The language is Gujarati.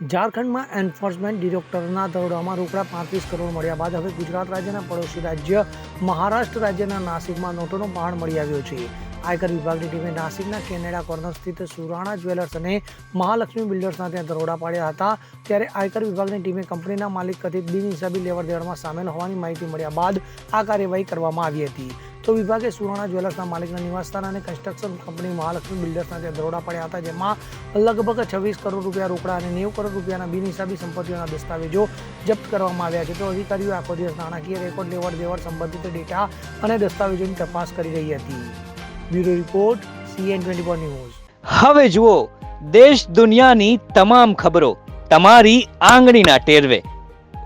ઝારખંડમાં એન્ફોર્સમેન્ટ ડિરેક્ટરના દરોડામાં રોકડા પાંત્રીસ કરોડ મળ્યા બાદ હવે ગુજરાત રાજ્યના પડોશી રાજ્ય મહારાષ્ટ્ર રાજ્યના નાસિકમાં નોટોનો પહાડ મળી આવ્યો છે. આયકર વિભાગની ટીમે નાસિકના કેનેડા કોર્નર સ્થિત સુરાણા જ્વેલર્સ અને મહાલક્ષ્મી બિલ્ડર્સના ત્યાં દરોડા પાડ્યા હતા. ત્યારે આયકર વિભાગની ટીમે કંપનીના માલિક કથિત બિનહિસાબી લેવડ દેવડમાં સામેલ હોવાની માહિતી મળ્યા બાદ આ કાર્યવાહી કરવામાં આવી હતી. તો વિભાગે સુરાણા જ્વેલર્સના માલિકના નિવાસસ્થાન અને કન્સ્ટ્રક્શન કંપની મહાલક્ષ્મી બિલ્ડર્સના ત્યાં દરોડા પડ્યા હતા, જેમાં લગભગ છવ્વીસ કરોડ રૂપિયા રોકડા અને નેવું કરોડ રૂપિયાના બિનહિસાબી સંપત્તિઓના દસ્તાવેજો જપ્ત કરવામાં આવ્યા છે. તો અધિકારીઓ આખો દિવસ નાણાકીય રેકોર્ડ લેવડ દેવડ સંબંધિત ડેટા અને દસ્તાવેજોની તપાસ કરી રહી હતી. Bureau report, CN twenty news. હવે જુઓ, દેશ દુનિયાની તમામ ખબરો તમારી આંગળીના ટેરવે.